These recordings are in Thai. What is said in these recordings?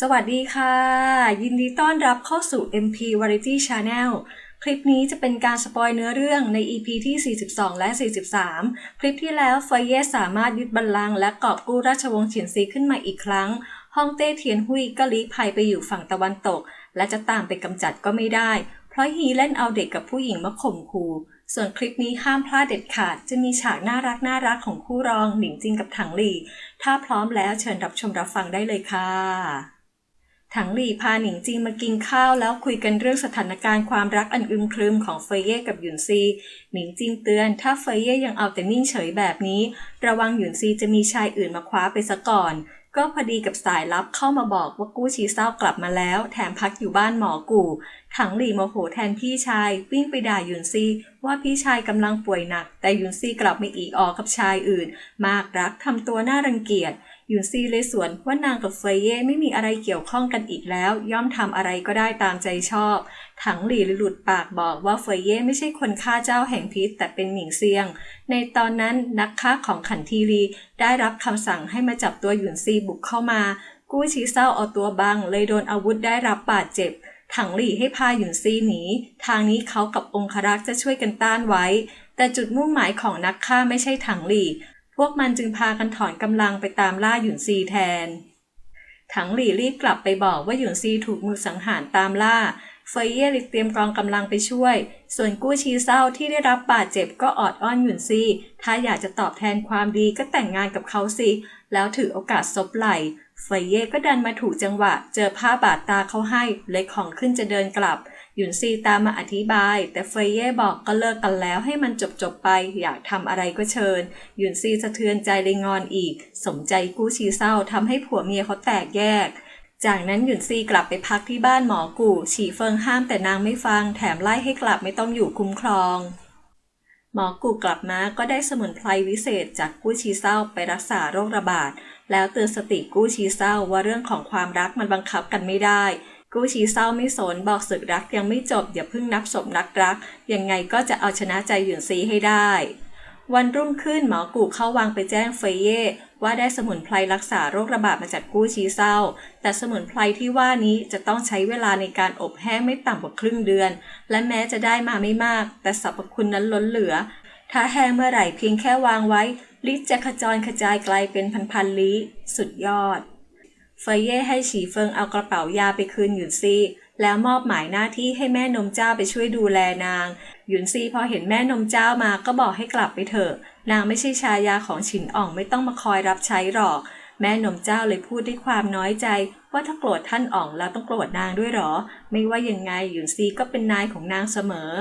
สวัสดีค่ะ ยินดีต้อนรับเข้าสู่ MP Variety Channel คลิปนี้จะเป็นการสปอยเนื้อเรื่องใน EP ที่ 42 และ 43 คลิปที่แล้วเฟยเย่สามารถยึดบัลลังก์และกอบกู้ราชวงศ์เฉียนซีขึ้นมาอีกครั้งฮ่องเต้เทียนหุยก็ลี้ภัยไปอยู่ฝั่งตะวันตก และจะตามไปกำจัดก็ไม่ได้ เพราะฮีเล่นเอาเด็กกับผู้หญิงมาข่มขู่ส่วนคลิปนี้ห้ามพลาดเด็ดขาด จะมีฉากน่ารักน่ารักของคู่รองหนิงจิงกับถังหลี่ ถ้าพร้อมแล้วเชิญรับชมรับฟังได้เลยค่ะ ถังหลี่พาหนิงจิงมากินข้าวแล้วคุยกันเรื่องสถานการณ์ความรักอันอึมครึมของเฟยเย่กับหยุนซี หนิงจิงเตือนถ้าเฟยเย่ยังเอาแต่นิ่งเฉยแบบนี้ ระวังหยุนซีจะมีชายอื่นมาคว้าไปซะก่อน ก็พอดีกับสายลับเข้ามาบอกว่ากู้ชีเศร้ากลับมาแล้ว แถมพักอยู่บ้านหมอกู่ ถังหลี่โมโหแทนพี่ชาย วิ่งไปด่าหยุนซี ว่าพี่ชายกำลังป่วยหนัก แต่หยุนซีกลับไม่อีกออกกับชายอื่น มากรักทำตัวน่ารังเกียจ หยุนซีเลยสวนว่านางกับเฟยเย่ไม่มีอะไรเกี่ยวข้องกันอีกแล้ว ย่อมทำอะไรก็ได้ตามใจชอบ ถังหลี่หลุดปากบอกว่าเฟยเย่ไม่ใช่คนฆ่าเจ้าแห่งพิษ แต่เป็นหมิงเซียง ในตอนนั้นนักฆ่าของขันทีรีได้รับคำสั่งให้มาจับตัวหยุนซีบุกเข้ามา กู้ชีเศร้าเอาตัวบัง เลยโดนอาวุธได้รับบาดเจ็บถังหลี่ให้พาหยุนซีหนี ทางนี้เขากับองครักษ์จะช่วยกันต้านไว้ แต่จุดมุ่งหมายของนักฆ่าไม่ใช่ถังหลี่ พวกมันจึงพากันถอนกำลังไปตามล่าหยุนซีแทน ถังหลี่รีบกลับไปบอกว่าหยุนซีถูกมือสังหารตามล่า เฟยเย่เลยเตรียมกองกำลังไปช่วย ส่วนกู้ชีเศร้าที่ได้รับบาดเจ็บก็ออดอ้อนหยุนซี ถ้าอยากจะตอบแทนความดีก็แต่งงานกับเขาสิ แล้วถือโอกาสซบไหลเฟยเย่ก็ดันมาถูกจังหวะ เจอผ้าบาดตาเขาให้เลยของขึ้นจะเดินกลับ หยุนซีตามมาอธิบาย แต่เฟยเย่บอกก็เลิกกันแล้วให้มันจบจบๆไป อยากทำอะไรก็เชิญ หยุนซีสะเทือนใจเลยงอนอีก สมใจกู้ชีเศร้าทำให้ผัวเมียเขาแตกแยก จากนั้นหยุนซีกลับไปพักที่บ้านหมอกู่ ฉีเฟิงห้ามแต่นางไม่ฟัง แถมไล่ให้กลับไม่ต้องอยู่คุ้มครองหมอกู่กลับมาก็ได้สมุนไพรวิเศษจากกู้ชีเศร้าไปรักษาโรคระบาด แล้วเตือนสติกู้ชีเศร้าว่าเรื่องของความรักมันบังคับกันไม่ได้ กู้ชีเศร้าไม่สนบอกศึกรักยังไม่จบอย่าเพิ่งนับศพนักรัก ยังไงก็จะเอาชนะใจหยุนซีให้ได้ วันรุ่งขึ้นหมอกู่เข้าวังไปแจ้งเฟยเย่ว่าได้สมุนไพรรักษาโรคระบาดมาจากกู้ชีเศร้า แต่สมุนไพรที่ว่านี้จะต้องใช้เวลาในการอบแห้งไม่ต่ำกว่าครึ่งเดือน และแม้จะได้มาไม่มาก แต่สรรพคุณนั้นล้นเหลือ ถ้าแห้งเมื่อไหร่เพียงแค่วางไว้ฤทธิ์จะขจรกระจายไกลเป็นพันๆลี้สุดยอด เฟยเย่ให้ฉีเฟิงเอากระเป๋ายาไปคืนหยุนซีแล้วมอบหมายหน้าที่ให้แม่นมเจ้าไปช่วยดูแลนาง หยุนซีพอเห็นแม่นมเจ้ามาก็บอกให้กลับไปเถอะ นางไม่ใช่ชายาของฉินอ่องไม่ต้องมาคอยรับใช้หรอก แม่นมเจ้าเลยพูดด้วยความน้อยใจ ว่าถ้าโกรธท่านอ่องแล้วต้องโกรธนางด้วยหรอ ไม่ว่ายังไงหยุนซีก็เป็นนายของนางเสมอ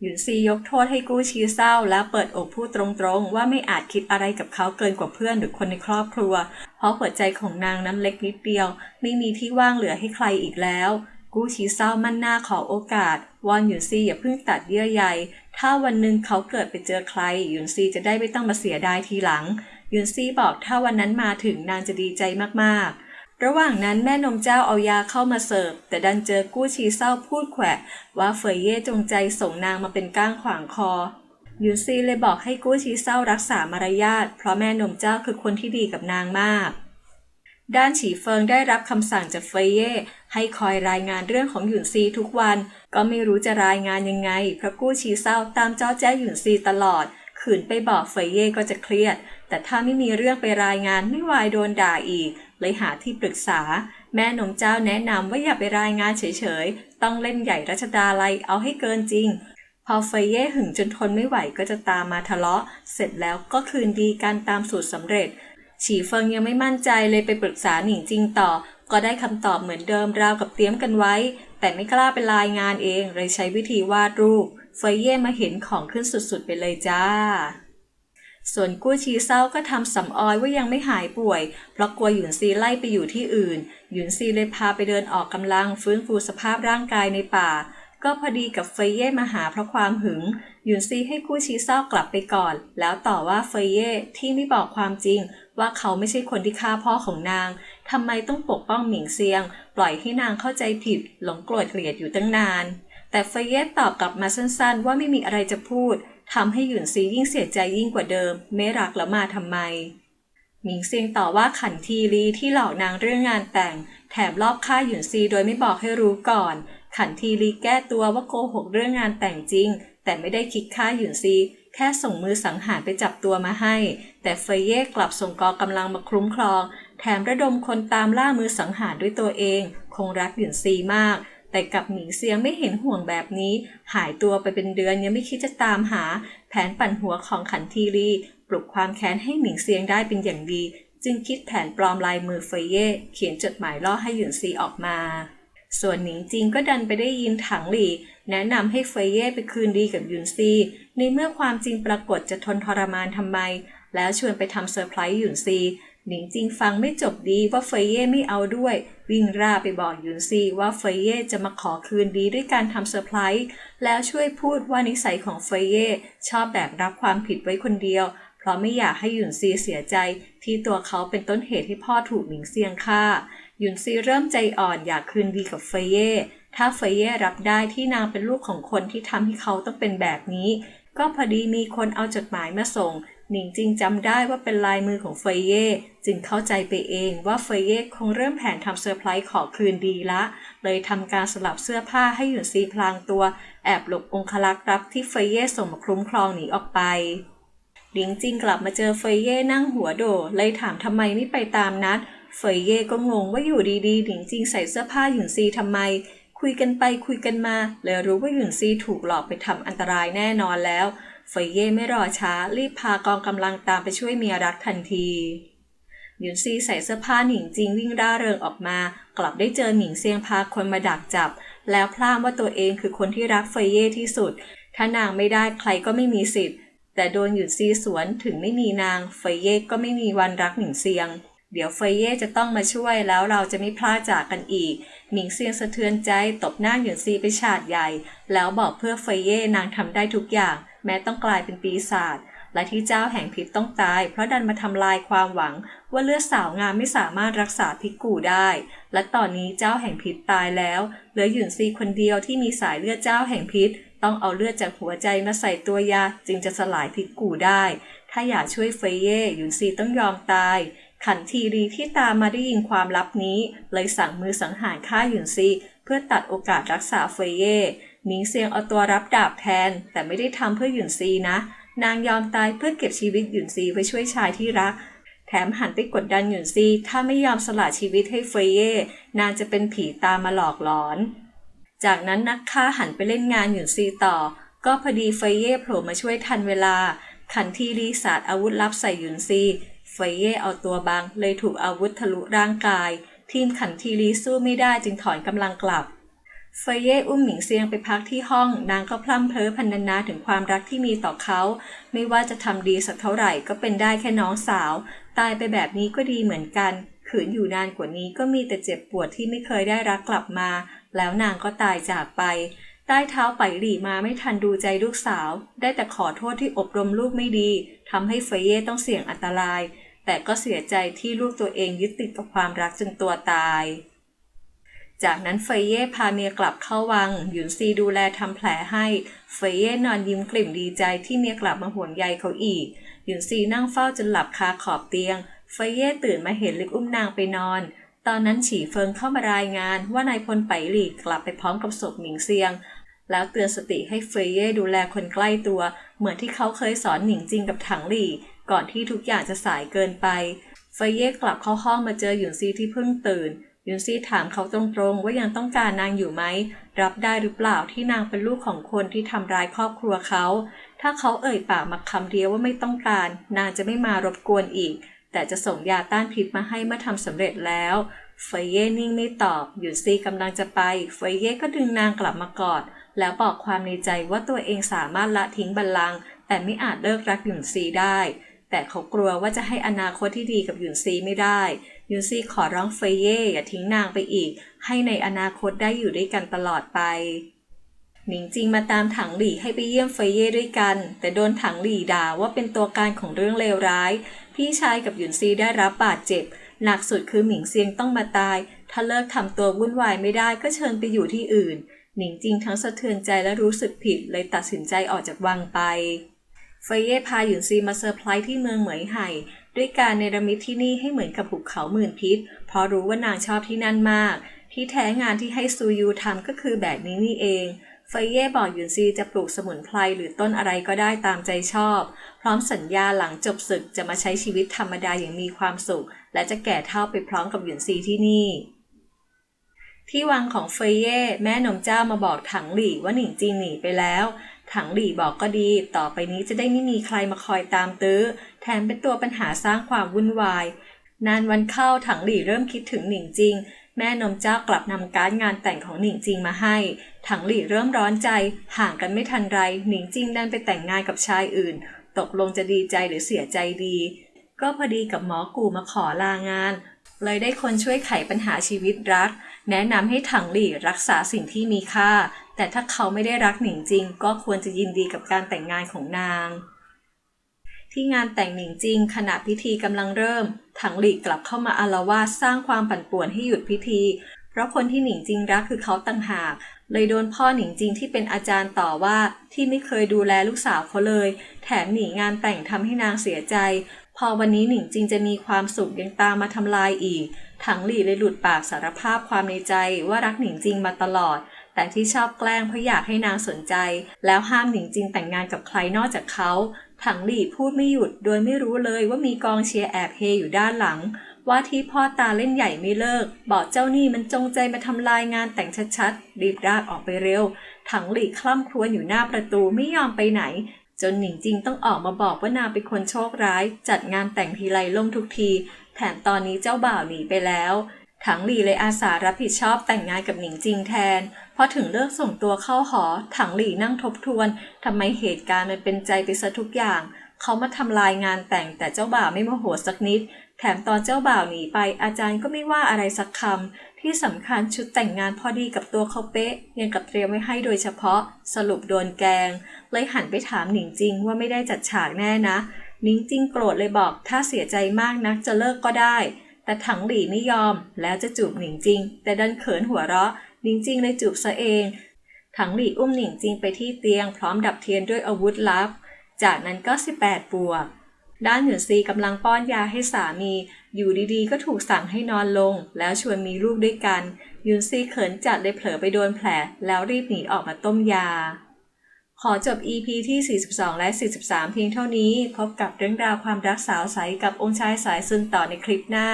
หยุนซียกโทษให้กู้ชีเศร้า แล้วเปิดอกพูดตรงๆ ว่าไม่อาจคิดอะไรกับเขาเกินกว่าเพื่อนหรือคนในครอบครัว เพราะหัวใจของนางนั้นเล็กนิดเดียว ไม่มีที่ว่างเหลือให้ใครอีกแล้ว กู้ชีเศร้ามั่นหน้าขอโอกาส วอนหยุนซีอย่าเพิ่งตัดเยื่อใยถ้าวันหนึ่งเขาเกิดไปเจอใครหยุนซีจะได้ไม่ต้องมาเสียดายทีหลังหยุนซีบอกถ้าวันนั้นมาถึงนางจะดีใจมากๆระหว่างนั้นแม่นมเจ้าเอายาเข้ามาเสิร์ฟ แต่ดันเจอกู้ชีเศร้าพูดแขวะ ว่าเฟยเย่จงใจส่งนางมาเป็นก้างขวางคอ ยูซีเลยบอกให้กู้ชีเศร้ารักษามารยาทเพราะแม่นมเจ้าคือคนที่ดีกับนางมาก ด้านฉีเฟิงได้รับคำสั่งจากเฟยเย่ให้คอยรายงานเรื่องของหยุนซีทุกวัน ก็ไม่รู้จะรายงานยังไง เพราะกู้ชีเศร้าตามเจ้าแจ้หยุนซีตลอด ขืนไปบอกเฟยเย่ก็จะเครียด แต่ถ้าไม่มีเรื่องไปรายงานไม่วายโดนด่าอีก เลยหาที่ปรึกษา แม่นมเจ้าแนะนำว่าอย่าไปรายงานเฉยๆ ต้องเล่นใหญ่รัชดาลัยเอาให้เกินจริง พอเฟยเย่หึงจนทนไม่ไหวก็จะตามมาทะเลาะ เสร็จแล้วก็คืนดีกันตามสูตรสำเร็จ ฉีเฟิงยังไม่มั่นใจเลยไปปรึกษาหนิงจริงต่อ ก็ได้คำตอบเหมือนเดิมราวกับเตรียมกันไว้ แต่ไม่กล้าไปรายงานเองเลยใช้วิธีวาดรูป เฟยเย่มาเห็นของขึ้นสุดๆไปเลยจ้าส่วนกู้ชีเศร้าก็ทำสำออยว่ายังไม่หายป่วย เพราะกลัวหยุนซีไล่ไปอยู่ที่อื่น หยุนซีเลยพาไปเดินออกกำลังฟื้นฟูสภาพร่างกายในป่า ก็พอดีกับเฟยเย่มาหาเพราะความหึงหยุนซีให้กู้ชีเศร้ากลับไปก่อน แล้วต่อว่าเฟยเย่ที่ไม่บอกความจริง ว่าเขาไม่ใช่คนที่ฆ่าพ่อของนางทำไมต้องปกป้องหมิงเซียง ปล่อยให้นางเข้าใจผิด หลงโกรธเกลียดอยู่ตั้งนาน แต่เฟยเย่ตอบกลับมาสั้นๆ ว่าไม่มีอะไรจะพูดทำให้หยุนซียิ่งเสียใจยิ่งกว่าเดิม ไม่รักแล้วมาทำไมหมิงเซียงต่อว่าขันทีรีที่หลอกนางเรื่องงานแต่ง แถมรอบฆ่าหยุนซีโดยไม่บอกให้รู้ก่อน ขันทีรีแก้ตัวว่าโกหกเรื่องงานแต่งจริง แต่ไม่ได้คิดฆ่าหยุนซี แค่ส่งมือสังหารไปจับตัวมาให้ แต่เฟยเย่กลับส่งกองกำลังมาคลุ้มครอง แถมระดมคนตามล่ามือสังหารด้วยตัวเอง คงรักหยุนซีมาก แต่กับหมิงเซียงไม่เห็นห่วงแบบนี้ หายตัวไปเป็นเดือนยังไม่คิดจะตามหา แผนปั่นหัวของขันทีรีปลุกความแค้นให้หมิงเซียงได้เป็นอย่างดี จึงคิดแผนปลอมลายมือเฟยเย่เขียนจดหมายล่อให้หยุนซีออกมา ส่วนหนิงจิงก็ดันไปได้ยินถังหลี่ แนะนำให้เฟยเย่ไปคืนดีกับหยุนซีในเมื่อความจริงปรากฏจะทนทรมานทำไม แล้วชวนไปทำเซอร์ไพรส์หยุนซีหนิงจิงฟังไม่จบดีว่าเฟยเย่ไม่เอาด้วย วิ่งร่าไปบอกหยุนซีว่าเฟยเย่จะมาขอคืนดีด้วยการทำเซอร์ไพรส์แล้วช่วยพูดว่านิสัยของเฟยเย่ชอบแบกรับความผิดไว้คนเดียว เพราะไม่อยากให้หยุนซีเสียใจที่ตัวเขาเป็นต้นเหตุให้พ่อถูกหมิงเซียงฆ่า ยุนซีเริ่มใจอ่อนอยากคืนดีกับเฟยเย่ถ้าเฟยเย่รับได้ที่นางเป็นลูกของคนที่ทำให้เขาต้องเป็นแบบนี้ ก็พอดีมีคนเอาจดหมายมาส่ง หนิงจริงจำได้ว่าเป็นลายมือของเฟยเย่จึงเข้าใจไปเองว่าเฟยเย่คงเริ่มแผนทำเซอร์ไพรส์ขอคืนดีละ เลยทำการสลับเสื้อผ้าให้หยุนซีพลางตัว แอบหลบองคลักษ์รับที่เฟยเย่ส่งมาคลุ้มครองหนีออกไปหลิงจิงกลับมาเจอเฟยเย่นั่งหัวโดดเลยถามทำไมไม่ไปตามนัด เฟยเย่ก็งงว่าอยู่ดีๆหลิงจิงใส่เสื้อผ้าหยุนซีทำไม คุยกันไปคุยกันมาเลยรู้ว่าหยุนซีถูกหลอกไปทำอันตรายแน่นอนแล้ว เฟยเย่ไม่รอช้ารีบพากองกำลังตามไปช่วยเมียรักทันทีหยุนซีใส่เสื้อผ้าหนิงจิงวิ่งร่าเริงออกมา กลับได้เจอหนิงเซียงพาคนมาดักจับ แล้วพลามว่าตัวเองคือคนที่รักเฟยเย่ที่สุด ถ้านางไม่ได้ใครก็ไม่มีสิทธิ์ แต่โดนหยุดซีสวนถึงไม่มีนางเฟยเย่ก็ไม่มีวันรักหนิงเซียง เดี๋ยวเฟยเย่จะต้องมาช่วยแล้วเราจะไม่พลาดจากกันอีกหนิงเซียงสะเทือนใจตบหน้าหยุนซีไปฉาดใหญ่ แล้วบอกเพื่อเฟยเย่นางทำได้ทุกอย่าง แม้ต้องกลายเป็นปีศาจและที่เจ้าแห่งพิษต้องตาย เพราะดันมาทำลายความหวัง ว่าเลือดสาวงามไม่สามารถรักษาพิษกูได้ และตอนนี้เจ้าแห่งพิษตายแล้วเหลือหยุนซีคนเดียวที่มีสายเลือดเจ้าแห่งพิษ ต้องเอาเลือดจากหัวใจมาใส่ตัวยา จึงจะสลายพิษกูได้ ถ้าอยากช่วยเฟยเย่หยุนซีต้องยอมตาย ขันทีรีที่ตามมาได้ยินความลับนี้ เลยสั่งมือสังหารฆ่าหยุนซีเพื่อตัดโอกาสรักษาเฟยเย่หนิงเซียงเอาตัวรับดาบแทน แต่ไม่ได้ทำเพื่อหยุนซีนะ นางยอมตายเพื่อเก็บชีวิตหยุนซีไว้ช่วยชายที่รัก แถมหันไปกดดันหยุนซีถ้าไม่ยอมสละชีวิตให้เฟยเย่นางจะเป็นผีตามมาหลอกหลอน จากนั้นนักฆ่าหันไปเล่นงานหยุนซีต่อ ก็พอดีเฟยเย่โผล่มาช่วยทันเวลาขันทีรีสาดอาวุธลับใส่หยุนซี ฟยเย่เอาตัวบังเลยถูกอาวุธทะลุร่างกาย ทีมขันทีรีสู้ไม่ได้จึงถอนกำลังกลับเฟยเย่อุ้มหมิงเซียงไปพักที่ห้อง นางก็พร่ำเพ้อพรรณนาถึงความรักที่มีต่อเขา ไม่ว่าจะทำดีสักเท่าไหร่ก็เป็นได้แค่น้องสาว ตายไปแบบนี้ก็ดีเหมือนกัน ขืนอยู่นานกว่านี้ก็มีแต่เจ็บปวดที่ไม่เคยได้รักกลับมา แล้วนางก็ตายจากไป ใต้เท้าไปหลี่มาไม่ทันดูใจลูกสาว ได้แต่ขอโทษที่อบรมลูกไม่ดีทำให้เฟยเย่ต้องเสี่ยงอันตราย แต่ก็เสียใจที่ลูกตัวเองยึดติดกับความรักจนตัวตาย จากนั้นเฟยเย่พาเมียกลับเข้าวัง หยุนซีดูแลทำแผลให้ เฟยเย่นอนยิ้มกลิ่มดีใจที่เมียกลับมาห่วงใยเขาอีก หยุนซีนั่งเฝ้าจนหลับคาขอบเตียง เฟยเย่ตื่นมาเห็นล็กอุ้มนางไปนอน ตอนนั้นฉีเฟิงเข้ามารายงานว่านายพลไปหลีกกลับไปพร้อมกับศพหมิงเซียง แล้วเตือนสติให้เฟยเย่ดูแลคนใกล้ตัว เหมือนที่เขาเคยสอนหนิงจริงกับถังหลี่ ก่อนที่ทุกอย่างจะสายเกินไป เฟยเย่กลับเข้าห้องมาเจอหยุนซีที่เพิ่งตื่นยุนซีถามเขาตรงๆว่ายังต้องการนางอยู่ไหม รับได้หรือเปล่าที่นางเป็นลูกของคนที่ทำร้ายครอบครัวเขา ถ้าเขาเอ่ยปากมาคำเดียวว่าไม่ต้องการ นางจะไม่มารบกวนอีก แต่จะส่งยาต้านพิษมาให้เมื่อทำสำเร็จแล้ว เฟยเย่นิ่งไม่ตอบยุนซีกำลังจะไป เฟยเย่ก็ดึงนางกลับมากอด แล้วบอกความในใจว่าตัวเองสามารถละทิ้งบัลลังก์แต่ไม่อาจเลิกรักหยุนซีได้ แต่เขากลัวว่าจะให้อนาคตที่ดีกับหยุนซีไม่ได้หยุนซีขอร้องเฟยเย่อย่าทิ้งนางไปอีก ให้ในอนาคตได้อยู่ด้วยกันตลอดไปหนิงจิงมาตามถังหลี่ให้ไปเยี่ยมเฟยเย่ด้วยกัน แต่โดนถังหลี่ด่าว่าเป็นตัวการของเรื่องเลวร้าย พี่ชายกับหยุนซีได้รับบาดเจ็บ หนักสุดคือหมิงเซียงต้องมาตาย ถ้าเลิกทำตัววุ่นวายไม่ได้ก็เชิญไปอยู่ที่อื่น หนิงจริงทั้งสะเทือนใจและรู้สึกผิดเลยตัดสินใจออกจากวังไปเฟยเย่พาหยุนซีมาเซอร์ไพรส์ที่เมืองเหมยไห่ด้วยการเนรมิตที่นี่ให้เหมือนกับภูเขาหมื่นพิษ เพราะรู้ว่านางชอบที่นั่นมาก ที่แท้งานที่ให้ซูยูทำก็คือแบบนี้นี่เอง เฟยเย่บอกหยุนซีจะปลูกสมุนไพรหรือต้นอะไรก็ได้ตามใจชอบ พร้อมสัญญาหลังจบศึกจะมาใช้ชีวิตธรรมดาอย่างมีความสุข และจะแก่เท่าไปพร้อมกับหยุนซีที่นี่ ที่วังของเฟยเย่แม่นมเจ้ามาบอกถังหลี่ว่าหนิงจิงหนีไปแล้วถังหลี่บอกก็ดี ต่อไปนี้จะได้ไม่มีใครมาคอยตามตื้อ แถมเป็นตัวปัญหาสร้างความวุ่นวาย นานวันเข้าถังหลี่เริ่มคิดถึงหนิงจิง แม่นมเจ้ากลับนำการดงานแต่งของหนิงจิงมาให้ ถังหลี่เริ่มร้อนใจ ห่างกันไม่ทันไร หนิงจิงดันไปแต่งงานกับชายอื่น ตกลงจะดีใจหรือเสียใจดี ก็พอดีกับหมอกูมาขอลางาน เลยได้คนช่วยไขปัญหาชีวิตรัก แนะนำให้ถังหลี่รักษาสิ่งที่มีค่า แต่ถ้าเขาไม่ได้รักหนิงจริง ก็ควรจะยินดีกับการแต่งงานของนางที่งานแต่งหนิงจริงขณะพิธีกำลังเริ่ม ถังหลี่กลับเข้ามาอารวาสสร้างความปั่นป่วนให้หยุดพิธี เพราะคนที่หนิงจริงรักคือเขาต่างหาก เลยโดนพ่อหนิงจริงที่เป็นอาจารย์ต่อว่าที่ไม่เคยดูแลลูกสาวเขาเลย แถมหนีงานแต่งทำให้นางเสียใจ พอวันนี้หนิงจริงจะมีความสุขยังตามมาทำลายอีก ถังหลี่เลยหลุดปากสารภาพความในใจว่ารักหนิงจริงมาตลอด แต่ที่ชอบแกล้งเพราะอยากให้นางสนใจ แล้วห้ามหนิงจริงแต่งงานกับใครนอกจากเขาถังหลี่พูดไม่หยุดโดยไม่รู้เลยว่ามีกองเชียร์แอบเฮอยู่ด้านหลัง ว่าที่พ่อตาเล่นใหญ่ไม่เลิก บอกเจ้านี่มันจงใจมาทำลายงานแต่งชัดๆ รีบรากออกไปเร็ว ถังหลีคล่ำครวญอยู่หน้าประตูไม่ยอมไปไหน จนหนิงจริงต้องออกมาบอกว่านางเป็นคนโชคร้าย จัดงานแต่งทีไรล่มทุกที แถมตอนนี้เจ้าบ่าวหนีไปแล้วถังหลีเลยอาสารับผิดชอบแต่งงานกับหนิงจริงแทน พอถึงเลิกส่งตัวเข้าหอ ถังหลีนั่งทบทวนทำไมเหตุการณ์มันเป็นใจไปซะทุกอย่าง เขามาทำลายงานแต่งแต่เจ้าบ่าวไม่โมโหสักนิด แถมตอนเจ้าบ่าวหนีไปอาจารย์ก็ไม่ว่าอะไรสักคำ ที่สำคัญชุดแต่งงานพอดีกับตัวเขาเป๊ะยังกับเตรียมไว้ให้โดยเฉพาะ สรุปโดนแกง เลยหันไปถามหนิงจริงว่าไม่ได้จัดฉากแน่นะ หนิงจริงโกรธเลยบอกถ้าเสียใจมากนักจะเลิกก็ได้ แต่ถังหลี่ไม่ยอม แล้วจะจูบหนิงจริง แต่ดันเขินหัวเราะหนิงจริงเลยจูบซะเอง ถังหลี่อุ้มหนิงจริงไปที่เตียง พร้อมดับเทียนด้วยอาวุธลับ จากนั้นก็ 18บวก ด้านหยุนซีกำลังป้อนยาให้สามี อยู่ดีๆ ก็ถูกสั่งให้นอนลง แล้วชวนมีลูกด้วยกันหยุนซีเขินจัดเลยเผลอไปโดนแผล แล้วรีบหนีออกมาต้มยา ขอจบ EP ที่ 42 และ 43 เพียงเท่านี้ พบกับเรื่องราวความรักสาวใสกับองค์ชายสายซึนต่อในคลิปหน้า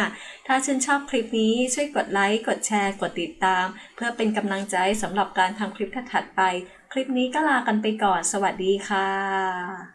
ถ้าชื่นชอบคลิปนี้ช่วยกดไลค์ กดแชร์ กดติดตาม เพื่อเป็นกำลังใจสำหรับการทำคลิปถัดๆไป คลิปนี้ก็ลากันไปก่อน สวัสดีค่ะ